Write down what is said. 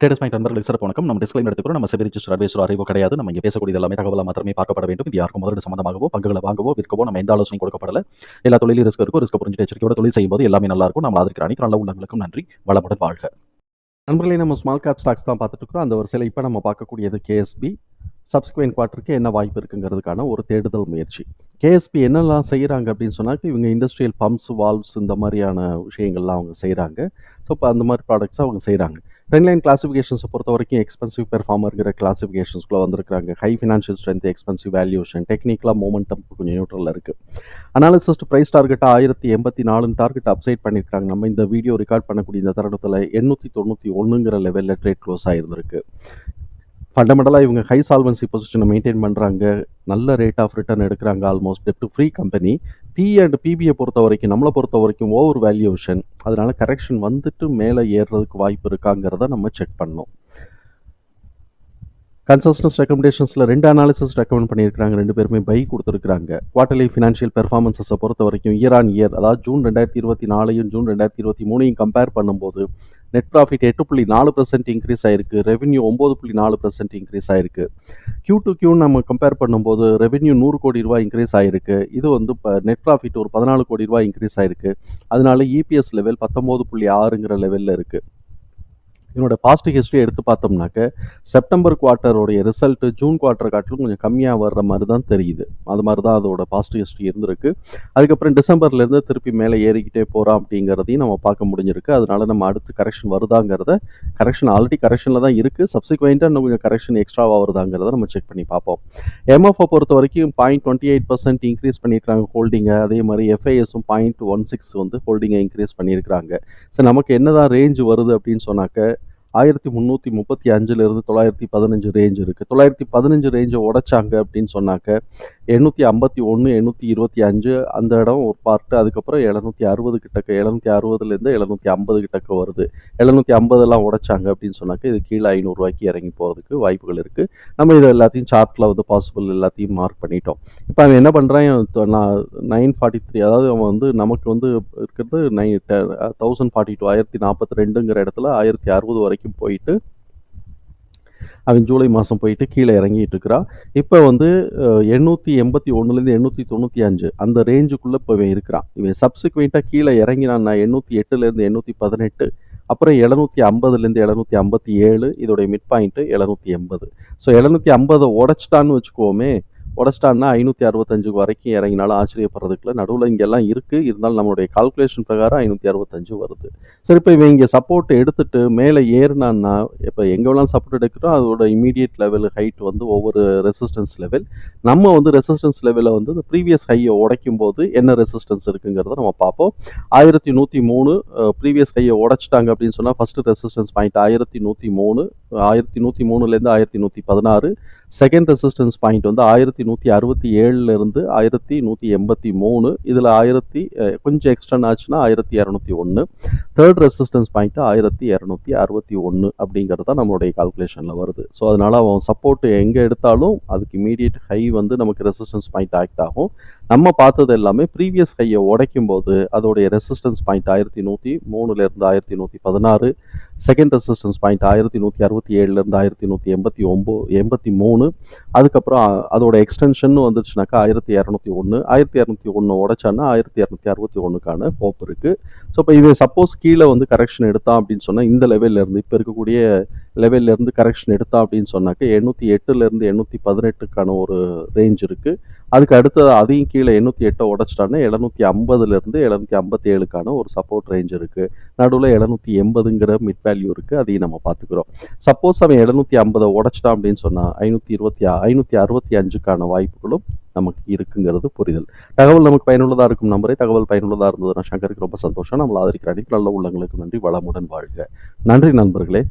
Traders point நண்பர்களுக்கு சிறப்பு வணக்கம். நம்ம டிஸ்கிளைம் எடுத்துக்கிறோம் நம்ம செபி ரிஜிஸ்டர் அட்வைசர் அறிவோ கிடையாது. நம்ம இங்கே பேசக்கூடிய எல்லாமே தகவலாக மாத்திரமே பார்க்கப்பட வேண்டும். இது யாருக்கும் முதலீடு சம்மந்தமாகவோ பங்குகளை வாங்கவோ விற்கவோ நம்ம எந்த ஆலோசனை கொடுக்கப்படல. எல்லா தொழிலும் ரிஸ்க் இருக்கும் ரிஸ்க் புரிஞ்சு எச்சரிக்கையோட தொழில் செய்யும்போது எல்லாமே நல்லா இருக்கும். நம்ம அதற்கு அனைத்து நல்ல உள்ளங்களுக்கும் நன்றி. வளமுடன் வாழ்க. நண்பர்களே நம்ம ஸ்மால் கேப் ஸ்டாக்ஸ் தான் பார்த்துட்டு இருக்கிறோம். அந்த வரிசையில் இப்போ நம்ம பார்க்கக்கூடியது கேஎஸ்பி சப்ஸ்குவெண்ட் குவார்ட்டருக்கு என்ன வாய்ப்பு இருக்குங்கிறதுக்கான ஒரு தேடுதல் முயற்சி. கேஎஸ்பி என்னெல்லாம் செய்கிறாங்க அப்படின்னு சொன்னாக்க இவங்க இண்டஸ்ட்ரியல் பம்ப்ஸ் வால்வ்ஸ் இந்த மாதிரியான விஷயங்கள்லாம் அவங்க செய்கிறாங்க ஸோ இப்போ அந்த மாதிரி ப்ராடக்ட்ஸ் அவங்க செய்கிறாங்க ட்ரெண்ட்லைன் கிளாஸிஃபிகேஷன்ஸை பொறுத்த வரைக்கும் எக்ஸ்பென்சிவ் பெர்ஃபார்மருங்கிற கிளாஸிஃபிகேஷன்ஸ்குள்ளே வந்திருக்காங்க high financial strength expensive valuation டெக்னிக்கலாக மூமெண்டம் கொஞ்சம் நியூட்ரலில் இருக்குது அனாலிசிஸ்ட் ப்ரைஸ் டார்கெட்டாக ஆயிரத்தி எண்பத்தி நாலு டார்கெட் அப்சைட் பண்ணியிருக்காங்க நம்ம இந்த வீடியோ ரெக்கார்ட் பண்ணக்கூடிய இந்த தருணத்தில் எண்ணூற்றி தொண்ணூற்றி ஒன்றுங்கிற லெவலில் ட்ரேட் க்ளோஸ் ஆகிருந்திருக்கு ஃபண்டமெண்டலாக இவங்க ஹை சால்வன்சி பொசிஷனை மெயின்டைன் பண்ணுறாங்க நல்ல ரேட் ஆஃப் ரிட்டர்ன் எடுக்கிறாங்க ஆல்மோஸ்ட் டெப்ட் ஃப்ரீ கம்பெனி பி அண்ட் பிபியை பொறுத்த வரைக்கும் நம்மளை பொறுத்த வரைக்கும் ஓவர் வேல்யூஷன் அதனால கரெக்ஷன் வந்துட்டு மேலே ஏறுறதுக்கு வாய்ப்பு இருக்காங்கிறத நம்ம செக் பண்ணோம் கன்சஸ்டன்ஸ் ரெக்கமெண்டேஷன்ஸில் ரெண்டு அனாலிசிஸ் ரெக்கமெண்ட் பண்ணியிருக்காங்க ரெண்டு பேருமே பை கொடுத்துருக்காங்க குவார்டர்லி ஃபினான்ஷியல் பெர்ஃபார்மன்ஸை பொறுத்த வரைக்கும் இயர் ஆன் இயர் அதாவது ஜூன் ரெண்டாயிரத்தி இருபத்தி நாலையும் ஜூன் ரெண்டாயிரத்தி இருபத்தி மூணையும் கம்பேர் பண்ணும்போது நெட் ப்ராஃபிட் எட்டு புள்ளி நாலு பர்சன்ட் இன்க்ரீஸ் ஆயிருக்கு. ரெவென்யூ ஒம்பது புள்ளி நாலு பர்சன்ட் இன்க்ரீஸ் ஆயிருக்கு. கியூ டு கியூ நம்ம கம்பேர் பண்ணும்போது ரெவென்யூ நூறு கோடி ரூபாய் இன்க்ரீஸ் ஆயிருக்கு. இது வந்து இப்போ நெட் ப்ராஃபிட் ஒரு பதினாலு கோடி ரூபாய் இன்க்ரீஸ் ஆயிருக்கு. அதனால இபிஎஸ் லெவல் பத்தொம்போது புள்ளி ஆறுங்கிற லெவலில் இருக்குது இதனோட பாஸ்ட் ஹிஸ்ட்ரி எடுத்து பார்த்தோம்னாக்க செப்டம்பர் குவார்ட்டருடைய ரிசல்ட்டு ஜூன் குவார்ட்டர் காட்டிலும் கொஞ்சம் கம்மியாக வர்ற மாதிரி தான் தெரியுது. அது மாதிரி தான் அதோட பாஸ்ட் ஹிஸ்ட்ரி இருந்திருக்கு. அதுக்கப்புறம் டிசம்பர்லேருந்து திருப்பி மேலே ஏறிக்கிட்டே போகிறோம் அப்படிங்கிறதையும் நம்ம பார்க்க முடிஞ்சிருக்கு. அதனால நம்ம அடுத்து கரெக்ஷன் வருதாங்கிறத கரெக்ஷன் ஆல்ரெடி கரெக்ஷனில் தான் இருக்குது சப்சிக்வெண்ட்டாக இன்னும் கொஞ்சம் கரெக்ஷன் எக்ஸ்ட்ராவாக வருதாங்கிறத நம்ம செக் பண்ணி பார்ப்போம். எம்எஃப்ஐ பொறுத்த வரைக்கும் point twenty eight percent increase பண்ணியிருக்காங்க ஹோல்டிங்கை அதே மாதிரி எஃப்ஐஎஸும் பாயிண்ட் ஒன் சிக்ஸ் வந்து ஹோல்டிங்கை இன்க்ரீஸ் பண்ணியிருக்காங்க ஸோ நமக்கு என்னதான் ரேஞ்ச் வருது அப்படின்னு சொன்னாக்க ஆயிரத்தி முந்நூற்றி முப்பத்தி அஞ்சுலேருந்து தொள்ளாயிரத்தி பதினஞ்சு ரேஞ்ச் இருக்குது தொள்ளாயிரத்தி பதினஞ்சு ரேஞ்சை உடைச்சாங்க அப்படின்னு சொன்னாக்க எண்ணூற்றி ஐம்பத்தி ஒன்று எண்ணூற்றி இருபத்தி அஞ்சு அந்த இடம் ஒரு பார்ட்டு அதுக்கப்புறம் எழுநூற்றி அறுபது கிட்டக்க எழுநூற்றி அறுபதுலேருந்து எழுநூற்றி ஐம்பது கிட்டக்க வருது. எழுநூற்றி ஐம்பதெல்லாம் உடைச்சாங்க அப்படின்னு சொன்னாக்க இது கீழே ஐநூறுரூவாய்க்கு இறங்கி போகிறதுக்கு வாய்ப்புகள் இருக்குது நம்ம இது எல்லாத்தையும் சார்ட்டில் வந்து பாசிபிள் எல்லாத்தையும் மார்க் பண்ணிட்டோம். இப்போ அவன் என்ன பண்ணுறான் நான் நைன் ஃபார்ட்டி த்ரீ அதாவது அவன் வந்து நமக்கு வந்து இருக்கிறது நைன் தௌசண்ட் ஃபார்ட்டி டூ ஆயிரத்தி நாற்பத்தி ரெண்டுங்கிற இடத்துல ஆயிரத்தி அறுபது வரைக்கும் வரைக்கும் போயிட்டு அவன் ஜூலை மாதம் போயிட்டு கீழே இறங்கிட்டு இருக்கிறான் இப்போ வந்து எண்ணூற்றி எண்பத்தி ஒன்றுலேருந்து எண்ணூற்றி தொண்ணூற்றி அஞ்சு அந்த ரேஞ்சுக்குள்ளே இப்போ இவன் இருக்கிறான். இவன் சப்சிக்வெண்ட்டாக கீழே இறங்கினான் நான் எண்ணூற்றி எட்டுலேருந்து எண்ணூற்றி பதினெட்டு அப்புறம் எழுநூற்றி ஐம்பதுலேருந்து எழுநூற்றி ஐம்பத்தி ஏழு இதோடைய மிட் பாயிண்ட்டு எழுநூற்றி எண்பது. ஸோ எழுநூற்றி ஐம்பதை உடச்சிட்டான்னு வச்சுக்கோமே உடச்சிட்டான்னா ஐநூற்றி அறுபத்தஞ்சு வரைக்கும் இறங்கினாலும் ஆச்சரியப்படுறதுக்குள்ள நடுவில் இங்கெல்லாம் இருக்குது இருந்தாலும் நம்மளுடைய கால்குலேஷன் பிரகாரம் ஐநூற்றி அறுபத்தஞ்சு வருது. சரி இப்போ இவன் இங்கே சப்போர்ட் எடுத்துட்டு மேலே ஏறினான்னா இப்போ எங்கே வேணாலும் சப்போர்ட் எடுக்கிறோம் அதோட இமீடியட் லெவல் ஹைட் வந்து ஒவ்வொரு ரெசிஸ்டன்ஸ் லெவல் நம்ம வந்து ரெசிஸ்டன்ஸ் லெவலில் வந்து இந்த ப்ரீவியஸ் ஹையை உடைக்கும் போது என்ன ரெசிஸ்டன்ஸ் இருக்குங்கிறத நம்ம பார்ப்போம். ஆயிரத்தி நூற்றி மூணு ப்ரீவியஸ் ஹையை உடைச்சிட்டாங்க அப்படின்னு சொன்னால் ஃபஸ்ட்டு ரெசிஸ்டன்ஸ் பாயிண்ட் ஆயிரத்தி நூற்றி மூணு ஆயிரத்தி நூற்றி மூணுலேருந்து ஆயிரத்தி நூற்றி பதினாறு. செகண்ட் ரெசிஸ்டன்ஸ் பாயிண்ட் வந்து ஆயிரத்தி நூற்றி அறுபத்தி ஏழுலேருந்து ஆயிரத்தி நூற்றி எண்பத்தி மூணு. இதில் ஆயிரத்தி கொஞ்சம் எக்ஸ்டன் ஆச்சுன்னா ஆயிரத்தி இரநூத்தி ஒன்று தேர்ட் ரெசிஸ்டன்ஸ் பாயிண்ட்டு ஆயிரத்தி இரநூத்தி அறுபத்தி ஒன்று அப்படிங்கிறது தான் நம்மளுடைய கால்குலேஷனில் வருது. ஸோ அதனால் அவன் சப்போர்ட் எங்கே எடுத்தாலும் அதுக்கு இமீடியட் ஹை வந்து நமக்கு ரெசிஸ்டன்ஸ் பாயிண்ட் ஆக்ட் ஆகும். நம்ம பார்த்தது எல்லாமே ப்ரீவியஸ் ஹையை உடைக்கும் போது அதோடைய ரெசிஸ்டன்ஸ் பாயிண்ட் ஆயிரத்தி நூற்றி மூணுலேருந்து ஆயிரத்தி நூற்றி பதினாறு செகண்ட் ரெசிஸ்டன்ஸ் பாயிண்ட் ஆயிரத்தி நூற்றி அறுபத்தி ஏழுலேருந்து ஆயிரத்தி நூற்றி எண்பத்தி ஒம்போ எண்பத்தி மூணு அதுக்கப்புறம் அதோட எக்ஸ்டென்ஷன் வந்துச்சுனாக்கா ஆயிரத்தி இரநூத்தி ஒன்று ஆயிரத்தி இரநூத்தி ஒன்று உடைச்சான்னா ஆயிரத்தி இரநூத்தி அறுபத்தி ஒன்றுக்கான ஹோப் இருக்குது ஸோ இப்போ இது சப்போஸ் கீழே வந்து கரெக்ஷன் எடுத்தான் அப்படின்னு சொன்னால் இந்த லெவல்லேருந்து இப்போ இருக்கக்கூடிய லெவல்லேருந்து கரெக்ஷன் எடுத்தா அப்படின்னு சொன்னாக்க எண்ணூற்றி எட்டுலேருந்து எண்ணூற்றி பதினெட்டுக்கான ஒரு ரேஞ்ச் இருக்குது அதுக்கு அடுத்தது அதையும் கீழே எண்ணூற்றி எட்டை உடச்சிட்டான்னா எழுநூற்றி ஐம்பதுலேருந்து எழுநூற்றி ஐம்பத்தி ஏழுக்கான ஒரு சப்போர்ட் ரேஞ்ச் இருக்குது நடுவில் எழுநூற்றி எண்பதுங்கிற மிட் வேல்யூ இருக்குது அதையும் நம்ம பார்த்துக்குறோம். சப்போஸ் அவன் எழுநூற்றி ஐம்பதை உடச்சிட்டான் அப்படின்னு சொன்னால் ஐநூற்றி இருபத்தி ஐநூற்றி அறுபத்தி அஞ்சுக்கான வாய்ப்புகளும் நமக்கு இருக்குங்கிறது புரிதல். தகவல் நமக்கு பயனுள்ளதாக இருக்கும் நம்பரே. தகவல் பயனுள்ளதாக இருந்ததுன்னா சங்கருக்கு ரொம்ப சந்தோஷம். நம்மளை ஆதரிக்கிற அனைத்து நல்ல உள்ளங்களுக்கு நன்றி வளமுடன் வாழ்க. நன்றி நண்பர்களே.